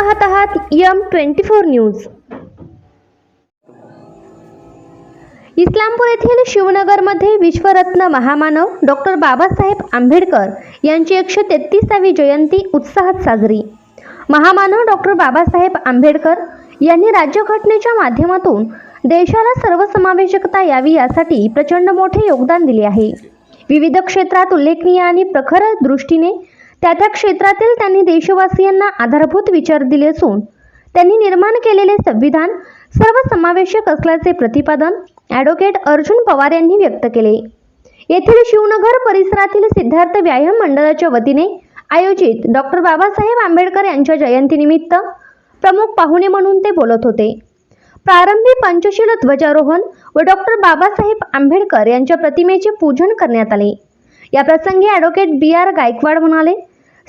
पाहत आहात M twenty four news. Islampur येथील शिवनगरमध्ये विश्वरत्न महामानव डॉक्टर बाबासाहेब आंबेडकर यांची एकशे तेहतीसावी जयंती उत्साहात साजरी. महामानव डॉक्टर बाबासाहेब आंबेडकर यांनी राज्यघटनेच्या माध्यमातून देशाला सर्वसमावेशकता यावी यासाठी प्रचंड मोठे योगदान दिले आहे. विविध क्षेत्रात उल्लेखनीय आणि प्रखर दृष्टीने त्या त्या क्षेत्रातील त्यांनी देशवासियांना आधारभूत विचार दिले असून त्यांनी निर्माण केलेले संविधान सर्वसमावेशक असल्याचे प्रतिपादन ॲडव्होकेट अर्जुन पवार यांनी व्यक्त केले. येथील शिवनगर परिसरातील सिद्धार्थ व्यायाम मंडळाच्या वतीने आयोजित डॉक्टर बाबासाहेब आंबेडकर यांच्या जयंतीनिमित्त प्रमुख पाहुणे म्हणून ते बोलत होते. प्रारंभी पंचशील ध्वजारोहण व डॉक्टर बाबासाहेब आंबेडकर यांच्या प्रतिमेचे पूजन करण्यात आले. या प्रसंगी ॲडव्होकेट बी आर गायकवाड म्हणाले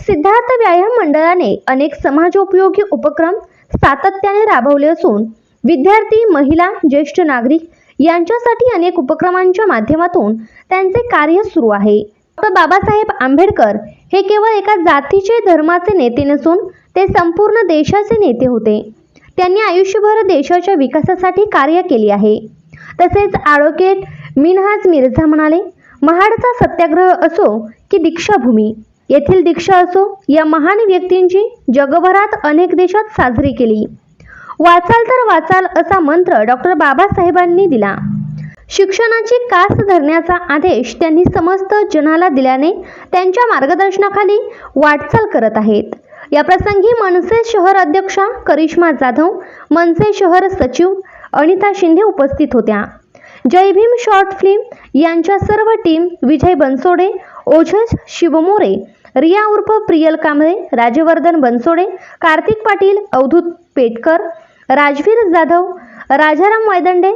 सिद्धार्थ व्यायाम मंडळाने अनेक समाजोपयोगी उपक्रम सातत्याने राबवले असून विद्यार्थी महिला ज्येष्ठ नागरिक यांच्यासाठी अनेक उपक्रमांच्या माध्यमातून त्यांचे कार्य सुरू आहे. डॉक्टर बाबासाहेब आंबेडकर हे केवळ एका जातीचे धर्माचे नेते नसून ते संपूर्ण देशाचे नेते होते. त्यांनी आयुष्यभर देशाच्या विकासासाठी कार्य केले आहे. तसेच ॲडव्होकेट मिनहाज मिर्झा म्हणाले महाडचा सत्याग्रह असो की दीक्षाभूमी. येथील दीक्षा असो या महान व्यक्तींची जगभरात अनेक देशात साजरी केली. वाचाल तर वाचाल असा मंत्र डॉक्टर बाबासाहेबांनी दिला. शिक्षणाची कास धरण्याचा आदेश त्यांनी समस्त जनाला दिल्याने त्यांच्या मार्गदर्शनाखाली वाटचाल करत आहेत. या प्रसंगी मनसे शहर अध्यक्षा करिश्मा जाधव मनसे शहर सचिव अनिता शिंदे उपस्थित होत्या. जय भीम शॉर्ट फिल्म यांच्या सर्व टीम विजय बनसोडे ओझस शिवमोरे रिया उर्फ प्रियल कांबळे राजवर्धन बनसोडे कार्तिक पाटील अवधूत पेटकर राजवीर जाधव राजाराम वायदंडे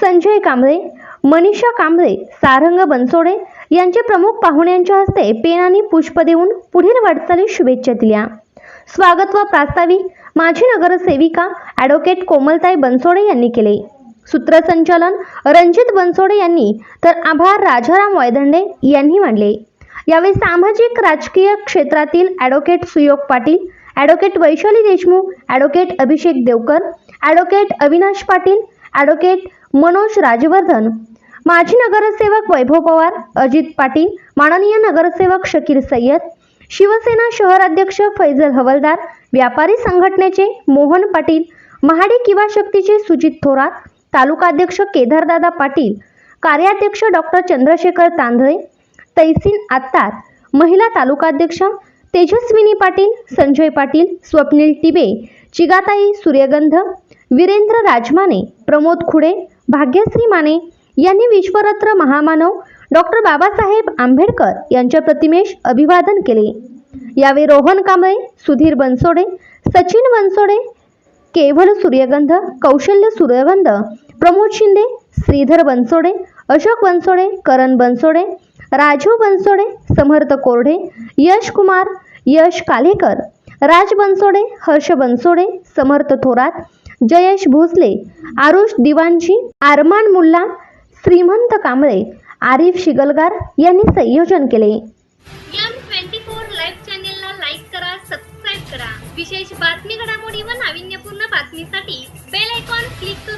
संजय कांबळे मनीषा कांबळे सारंग बनसोडे यांचे प्रमुख पाहुण्यांच्या हस्ते पेन आणि पुष्प देऊन पुढील वाटचाली शुभेच्छा दिल्या. स्वागत व प्रास्ताविक माजी नगरसेविका ॲडव्होकेट कोमलताई बनसोडे यांनी केले. सूत्रसंचालन रणजित बनसोडे यांनी तर आभार राजाराम वायदंडे यांनी मांडले. यावेळी सामाजिक राजकीय क्षेत्रातील advocate Suyog Patil advocate Vaishali Deshmukh advocate Abhishek Devkar advocate Avinash Patil advocate Manoj Rajvardhan माजी नगरसेवक वैभव पवार अजित पाटील माननीय नगरसेवक शकीर सय्यद शिवसेना शहराध्यक्ष फैजल हवलदार व्यापारी संघटनेचे मोहन पाटील महाडी किंवा शक्तीचे सुजित थोरात तालुकाध्यक्ष केदारदादा पाटील कार्याध्यक्ष डॉक्टर चंद्रशेखर तांधळे तैसीन आत्तार महिला तालुकाध्यक्ष तेजस्विनी पाटील संजय पाटील स्वप्नील टिबे चिगाताई सूर्यगंध वीरेंद्र राजमाने प्रमोद खुडे भाग्यश्री माने यांनी विश्वरत्न महामानव डॉक्टर बाबासाहेब आंबेडकर यांच्या प्रतिमेश अभिवादन केले. यावेळी रोहन कांबळे सुधीर बनसोडे सचिन बनसोडे केवल सूर्यगंध कौशल्य सूर्यगंध प्रमोद शिंदे श्रीधर बनसोडे अशोक बनसोडे करण बनसोडे राजू बनसोडे समर्थ कोरडे यश कुमार यश कालेकर राज बनसोडे हर्ष बनसोडे समर्थ थोरात जयेश भोसले आरुष दिवांशी आरमान मुल्ला श्रीमंत कांबळे आरिफ शिगलगार यांनी संयोजन केले. ट्वेंटी फोर विशेष बातमी घडामोडी व नाविन्यपूर्ण बातमीसाठी बेल आयकॉन क्लिक